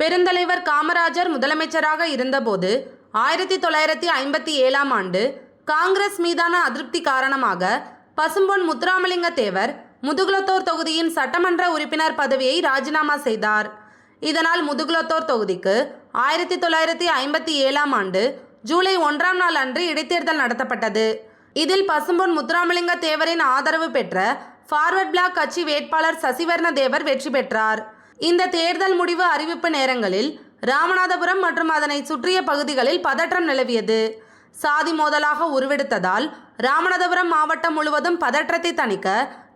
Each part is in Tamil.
பெருந்தலைவர் காமராஜர் முதலமைச்சராக இருந்தபோது ஆயிரத்தி தொள்ளாயிரத்தி ஐம்பத்தி ஏழாம் ஆண்டு காங்கிரஸ் மீதான அதிருப்தி காரணமாக பசும்பொன் முத்துராமலிங்க தேவர் முதுகுலத்தோர் தொகுதியின் சட்டமன்ற உறுப்பினர் பதவியை ராஜினாமா செய்தார். இதனால் முதுகுலத்தோர் தொகுதிக்கு ஆயிரத்தி தொள்ளாயிரத்தி ஐம்பத்தி ஏழாம் ஆண்டு ஜூலை ஒன்றாம் நாள் அன்று இடைத்தேர்தல் நடத்தப்பட்டது. இதில் பசும்பொன் முத்துராமலிங்க தேவரின் ஆதரவு பெற்ற ஃபார்வர்ட் பிளாக் கட்சி வேட்பாளர் சசிவர்ண தேவர் வெற்றி பெற்றார். இந்த தேர்தல் முடிவு அறிவிப்பு நேரங்களில் ராமநாதபுரம் மற்றும் அதனை சுற்றிய பகுதிகளில் பதற்றம் நிலவியது. சாதி மோதலாக உருவெடுத்ததால் ராமநாதபுரம் மாவட்டம் முழுவதும் பதற்றத்தை தணிக்க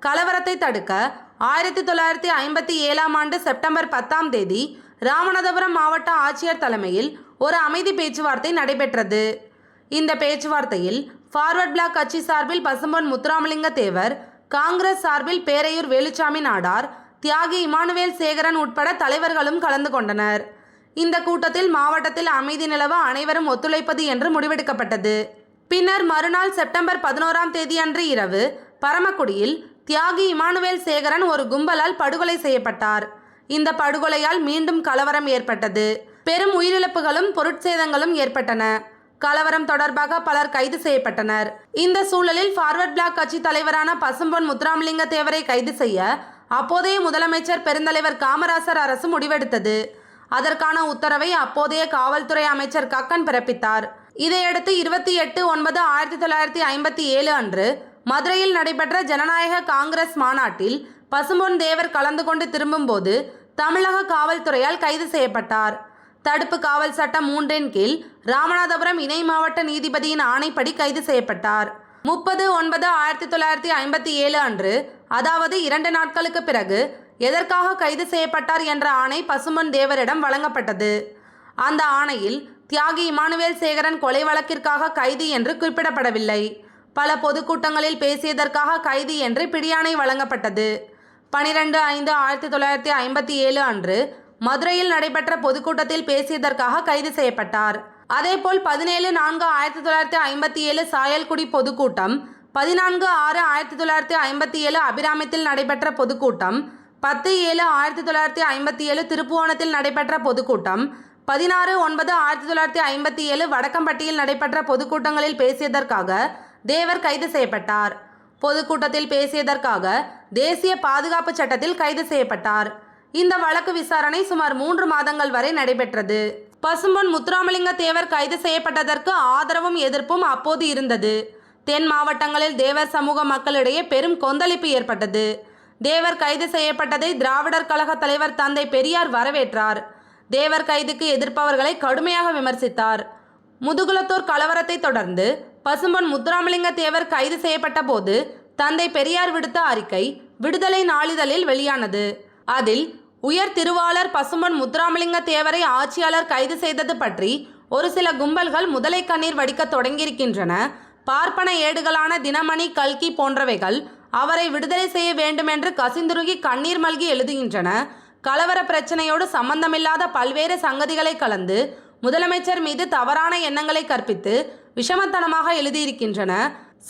கலவரத்தை தடுக்க ஆயிரத்தி தொள்ளாயிரத்தி ஐம்பத்தி ஏழாம் ஆண்டு செப்டம்பர் பத்தாம் தேதி ராமநாதபுரம் மாவட்ட ஆட்சியர் தலைமையில் ஒரு அமைதி பேச்சுவார்த்தை நடைபெற்றது. இந்த பேச்சுவார்த்தையில் ஃபார்வர்ட் பிளாக் கட்சி சார்பில் பசும்பொன் முத்துராமலிங்க தேவர் காங்கிரஸ் சார்பில் பேரையூர் வேலுச்சாமி நாடார் தியாகி இமானுவேல் சேகரன் உட்பட தலைவர்களும் கலந்து கொண்டனர். இந்த கூட்டத்தில் மாவட்டத்தில் அமைதி நிலவ அனைவரும் ஒத்துழைப்பது என்று முடிவெடுக்கப்பட்டது. பின்னர் மறுநாள் செப்டம்பர் பதினோராம் தேதி அன்று இரவு பரமக்குடியில் தியாகி இமானுவேல் சேகரன் ஒரு கும்பலால் படுகொலை செய்யப்பட்டார். இந்த படுகொலையால் மீண்டும் கலவரம் ஏற்பட்டது. பெரும் உயிரிழப்புகளும் பொருட்சேதங்களும் ஏற்பட்டன. கலவரம் தொடர்பாக பலர் கைது செய்யப்பட்டனர். இந்த சூழலில் ஃபார்வர்ட் பிளாக் கட்சி தலைவரான பசும்பொன் முத்துராமலிங்க தேவரை கைது செய்ய அப்போதைய முதலமைச்சர் பெருந்தலைவர் காமராசர் அரசு முடிவெடுத்தது. அதற்கான உத்தரவை அப்போதைய காவல்துறை அமைச்சர் கக்கன் பிறப்பித்தார். இதையடுத்து இருபத்தி எட்டு ஒன்பது ஆயிரத்தி தொள்ளாயிரத்தி ஐம்பத்தி ஏழு அன்று மதுரையில் நடைபெற்ற ஜனநாயக காங்கிரஸ் மாநாட்டில் பசும்பொன் தேவர் கலந்து கொண்டு திரும்பும்போது தமிழக காவல்துறையால் கைது செய்யப்பட்டார். தடுப்பு காவல் சட்டம் மூன்றின் கீழ் ராமநாதபுரம் இணை மாவட்ட நீதிபதியின் ஆணைப்படி கைது செய்யப்பட்டார். முப்பது ஒன்பது ஆயிரத்தி தொள்ளாயிரத்தி ஐம்பத்தி ஏழு அன்று அதாவது இரண்டு நாட்களுக்கு பிறகு எதற்காக கைது செய்யப்பட்டார் என்ற ஆணை பசுமன் தேவரிடம் வழங்கப்பட்டது. அந்த ஆணையில் தியாகி இமானுவேல் சேகரன் கொலை வழக்கிற்காக கைது என்று குறிப்பிடப்படவில்லை. பல பொதுக்கூட்டங்களில் பேசியதற்காக கைது என்று பிடியாணை வழங்கப்பட்டது. பனிரெண்டு ஐந்து ஆயிரத்தி தொள்ளாயிரத்தி ஐம்பத்தி ஏழு அன்று மதுரையில் நடைபெற்ற பொதுக்கூட்டத்தில் பேசியதற்காக கைது செய்யப்பட்டார். அதேபோல் பதினேழு நான்கு ஆயிரத்தி தொள்ளாயிரத்தி ஐம்பத்தி ஏழு சாயல்குடி பொதுக்கூட்டம் பதினான்கு ஆறு ஆயிரத்தி தொள்ளாயிரத்தி ஐம்பத்தி ஏழு அபிராமத்தில் நடைபெற்ற பொதுக்கூட்டம் பத்து ஏழு ஆயிரத்தி தொள்ளாயிரத்தி ஐம்பத்தி ஏழு திருப்புவனத்தில் நடைபெற்ற பொதுக்கூட்டம் பதினாறு ஒன்பது ஆயிரத்தி தொள்ளாயிரத்தி ஐம்பத்தி ஏழு வடக்கம்பட்டியில் நடைபெற்ற பொதுக்கூட்டங்களில் பேசியதற்காக தேவர் கைது செய்யப்பட்டார். பொதுக்கூட்டத்தில் பேசியதற்காக தேசிய பாதுகாப்பு சட்டத்தில் கைது செய்யப்பட்டார். இந்த வழக்கு விசாரணை சுமார் மூன்று மாதங்கள் வரை நடைபெற்றது. பசும்பொன் முத்துராமலிங்க தேவர் கைது செய்யப்பட்டதற்கு ஆதரவும் எதிர்ப்பும் அப்போது இருந்தது. தென் மாவட்டங்களில் தேவர் சமூக மக்களிடையே பெரும் கொந்தளிப்பு ஏற்பட்டது. தேவர் கைது செய்யப்பட்டதை திராவிடர் கழக தலைவர் தந்தை பெரியார் வரவேற்றார். தேவர் கைதுக்கு எதிர்ப்பவர்களை கடுமையாக விமர்சித்தார். முதுகுலத்தூர் கலவரத்தை தொடர்ந்து பசும்பொன் முத்துராமலிங்க தேவர் கைது செய்யப்பட்ட போது தந்தை பெரியார் விடுத்த அறிக்கை விடுதலை நாளிதழில் வெளியானது. அதில் உயர் திருவாளர் பசுமன் முத்துராமலிங்க தேவரை ஆட்சியாளர் கைது செய்தது பற்றி ஒரு சில கும்பல்கள் முதலை கண்ணீர் வடிக்க தொடங்கியிருக்கின்றன. பார்ப்பன ஏடுகளான தினமணி கல்கி போன்றவைகள் அவரை விடுதலை செய்ய வேண்டுமென்று கசிந்துருகி கண்ணீர் மல்கி எழுதுகின்றன. கலவர பிரச்சனையோடு சம்பந்தமில்லாத பல்வேறு சங்கதிகளை கலந்து முதலமைச்சர் மீது தவறான எண்ணங்களை கற்பித்து விஷமத்தனமாக எழுதியிருக்கின்றன.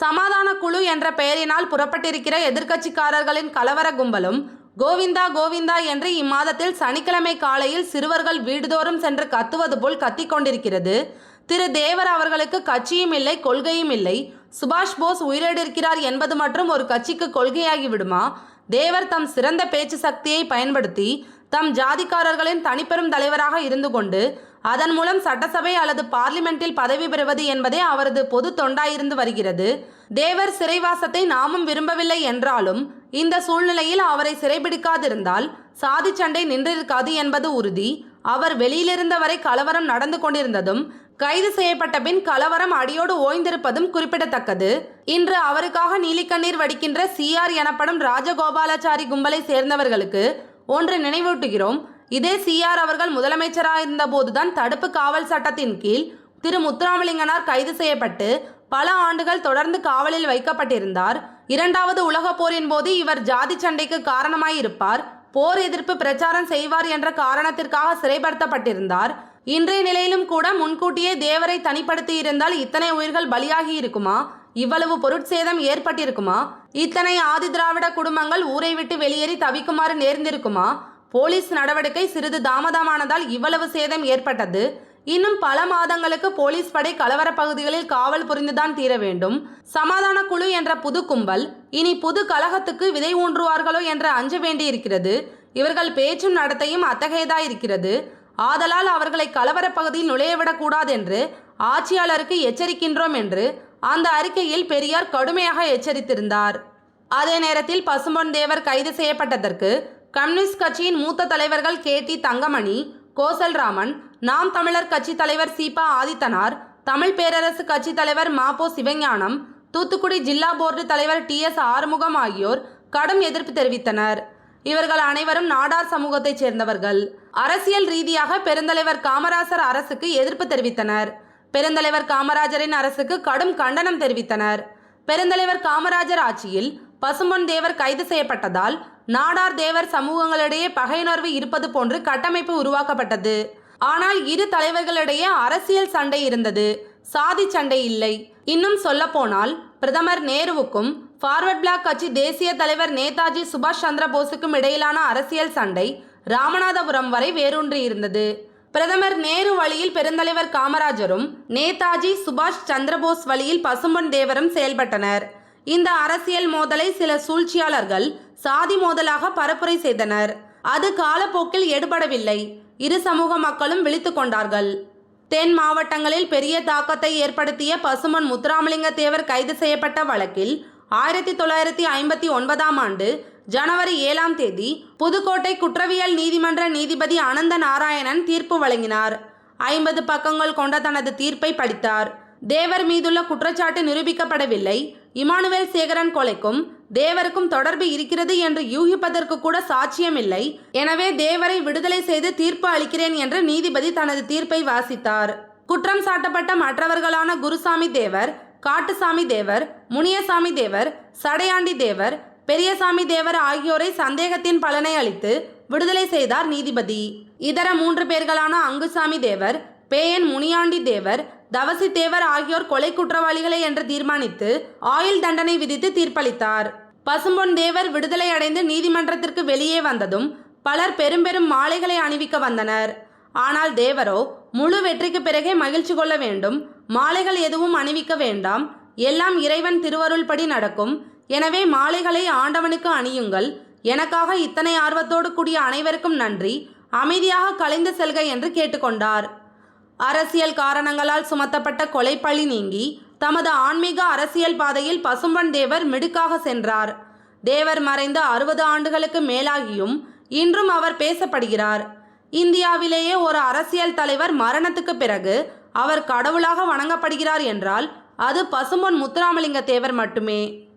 சமாதான குழு என்ற பெயரினால் புறப்பட்டிருக்கிற எதிர்க்கட்சிக்காரர்களின் கலவர கும்பலும் கோவிந்தா கோவிந்தா என்று இம்மாதத்தில் சனிக்கிழமை காலையில் சிறுவர்கள் வீடுதோறும் சென்று கத்துவது போல் கத்திக்கொண்டிருக்கிறது திரு. தேவர் அவர்களுக்கு கட்சியும் இல்லை கொள்கையும் இல்லை. சுபாஷ் போஸ் உயிரிழந்திருக்கிறார் என்பது மற்றும் ஒரு கட்சிக்கு கொள்கையாகி விடுமா தேவர் தம் சிறந்த பேச்சு சக்தியை பயன்படுத்தி தம் ஜாதிக்காரர்களின் தனிப்பெரும் தலைவராக இருந்து கொண்டு அதன் மூலம் சட்டசபை அல்லது பார்லிமெண்டில் பதவி பெறுவது என்பதே அவரது பொது தொண்டாயிருந்து வருகிறது. தேவர் சிறைவாசத்தை நாமும் விரும்பவில்லை என்றாலும் இந்த சூழ்நிலையில் அவரை சிறைபிடிக்காதிருந்தால் சாதி சண்டை நின்றிருக்காது என்பது உறுதி. அவர் வெளியிலிருந்த வரை கலவரம் நடந்து கொண்டிருந்ததும் கைது செய்யப்பட்ட பின் கலவரம் அடியோடு ஓய்ந்திருப்பதும் குறிப்பிடத்தக்கது. இன்று அவருக்காக நீலிக்கண்ணீர் வடிக்கின்ற சிஆர் எனப்படும் ராஜகோபாலாச்சாரி கும்பலை சேர்ந்தவர்களுக்கு ஒன்று நினைவூட்டுகிறோம். இதே சிஆர் அவர்கள் முதலமைச்சராயிருந்த போதுதான் தடுப்பு காவல் சட்டத்தின் கீழ் திரு முத்துராமலிங்கனார் கைது செய்யப்பட்டு பல ஆண்டுகள் தொடர்ந்து காவலில் வைக்கப்பட்டிருந்தார். இரண்டாவது உலகப் போரின் போது இவர் ஜாதி சண்டைக்கு காரணமாயிருப்பார். போர் எதிர்ப்பு பிரச்சாரம் செய்வார் என்ற காரணத்திற்காக சிறைப்படுத்தப்பட்டிருந்தார். இன்றைய நிலையிலும் கூட முன்கூட்டியே தேவரை தனிப்படுத்தி இருந்தால் இத்தனை உயிர்கள் பலியாகி இருக்குமா? இவ்வளவு பொருட்சேதம் ஏற்பட்டிருக்குமா? இத்தனை ஆதி திராவிட குடும்பங்கள் ஊரை விட்டு வெளியேறி தவிக்குமாறு நேர்ந்திருக்குமா? போலீஸ் நடவடிக்கை சிறிது தாமதமானதால் இவ்வளவு சேதம் ஏற்பட்டது. இன்னும் பல மாதங்களுக்கு போலீஸ் படை கலவர பகுதிகளில் காவல் புரிந்துதான் தீர வேண்டும். சமாதான குழு என்ற புது கும்பல் இனி புது கலகத்துக்கு விதை ஊன்றுவார்களோ என்று அஞ்ச வேண்டியிருக்கிறது. இவர்கள் பேச்சும் நடத்தையும் அத்தகையதாயிருக்கிறது ஆதலால் அவர்களை கலவர பகுதியில் நுழையவிடக்கூடாது என்று ஆட்சியாளருக்கு எச்சரிக்கின்றோம் என்று அந்த அறிக்கையில் பெரியார் கடுமையாக எச்சரித்திருந்தார். அதே நேரத்தில் பசும்பொன் தேவர் கைது செய்யப்பட்டதற்கு கம்யூனிஸ்ட் கட்சியின் மூத்த தலைவர்கள் கே டி தங்கமணி கோசல்ராமன் நாம் தமிழர் கட்சி தலைவர் சீபா ஆதித்தனார் தமிழ் பேரரசு கட்சி தலைவர் மாபோ சிவஞானம் தூத்துக்குடி ஜில்லா போர்டு தலைவர் டி எஸ் ஆறுமுகம் ஆகியோர் கடும் எதிர்ப்பு தெரிவித்தனர். இவர்கள் அனைவரும் நாடார் சமூகத்தைச் சேர்ந்தவர்கள். அரசியல் ரீதியாக பெருந்தலைவர் காமராசர் அரசுக்கு எதிர்ப்பு தெரிவித்தனர். பெருந்தலைவர் காமராஜரின் அரசுக்கு கடும் கண்டனம் தெரிவித்தனர். பெருந்தலைவர் காமராஜர் ஆட்சியில் பசும்பொன் தேவர் கைது செய்யப்பட்டதால் நாடார் தேவர் சமூகங்களிடையே பகையுணர்வு இருப்பது போன்று கட்டமைப்பு உருவாக்கப்பட்டது. ஆனால் இரு தலைவர்களிடையே அரசியல் சண்டை இருந்தது. சாதி சண்டை இல்லை. இன்னும் சொல்லப்போனால் பிரதமர் நேருவுக்கும் ஃபார்வர்ட் பிளாக் கட்சி தேசிய தலைவர் நேதாஜி சுபாஷ் சந்திர போஸுக்கும் இடையிலான அரசியல் சண்டை ராமநாதபுரம் வரை வேரூன்றி இருந்தது. பிரதமர் நேரு வழியில் பெருந்தலைவர் காமராஜரும் நேதாஜி சுபாஷ் சந்திரபோஸ் வழியில் பசும்பொன் தேவரும் செயல்பட்டனர். இந்த அரசியல் மோதலை சில சூழ்ச்சியாளர்கள் சாதி மோதலாக பரப்புரை செய்தனர். அது காலப்போக்கில் எடுபடவில்லை. இரு சமூக மக்களும் விழித்து கொண்டார்கள். தென் மாவட்டங்களில் பெரிய தாக்கத்தை ஏற்படுத்திய பசுமன் முத்துராமலிங்க தேவர் கைது செய்யப்பட்ட வழக்கில் ஆயிரத்தி தொள்ளாயிரத்தி ஐம்பத்தி ஒன்பதாம் ஆண்டு ஜனவரி ஏழாம் தேதி புதுக்கோட்டை குற்றவியல் நீதிமன்ற நீதிபதி அனந்த நாராயணன் தீர்ப்பு வழங்கினார். ஐம்பது பக்கங்கள் கொண்ட தனது தீர்ப்பை படித்தார். தேவர் மீதுள்ள குற்றச்சாட்டு நிரூபிக்கப்படவில்லை. இமானுவேல் சேகரன் கொலைக்கும் தேவருக்கும் தொடர்பு இருக்கிறது என்று யூகிப்பதற்கு கூட சாட்சியமில்லை. எனவே தேவரை விடுதலை செய்து தீர்ப்பு அளிக்கிறேன் என்று நீதிபதி தனது தீர்ப்பை வாசித்தார். குற்றம் சாட்டப்பட்ட மற்றவர்களான குருசாமி தேவர் காட்டுசாமி தேவர் முனியசாமி தேவர் சடையாண்டி தேவர் பெரியசாமி தேவர் ஆகியோரை சந்தேகத்தின் பலனை அளித்து விடுதலை செய்தார் நீதிபதி. இதர மூன்று பேர்களான அங்குசாமி தேவர் பேயன் முனியாண்டி தேவர் தவசி தேவர் ஆகியோர் கொலை குற்றவாளிகளை என்று தீர்மானித்து ஆயுள் தண்டனை விதித்து தீர்ப்பளித்தார். பசும்பொன் தேவர் விடுதலை அடைந்து நீதிமன்றத்திற்கு வெளியே வந்ததும் பலர் பெரும் பெரும் மாலைகளை அணிவிக்க வந்தனர். ஆனால் தேவரோ முழு வெற்றிக்கு பிறகே மகிழ்ச்சி கொள்ள வேண்டும் மாலைகள் எதுவும் அணிவிக்க வேண்டாம் எல்லாம் இறைவன் திருவருள்படி நடக்கும் எனவே மாலைகளை ஆண்டவனுக்கு அணியுங்கள் எனக்காக இத்தனை ஆர்வத்தோடு கூடிய அனைவருக்கும் நன்றி அமைதியாக கலைந்து செல்க என்று கேட்டுக்கொண்டார். அரசியல் காரணங்களால் சுமத்தப்பட்ட கொலைப்பழி நீங்கி தமது ஆன்மீக அரசியல் பாதையில் பசும்பன் தேவர் மிடுக்காக சென்றார். தேவர் மறைந்த அறுபது ஆண்டுகளுக்கு மேலாகியும் இன்றும் அவர் பேசப்படுகிறார். இந்தியாவிலேயே ஒரு அரசியல் தலைவர் மரணத்துக்கு பிறகு அவர் கடவுளாக வணங்கப்படுகிறார் என்றால் அது பசும்பொன் முத்துராமலிங்க தேவர் மட்டுமே.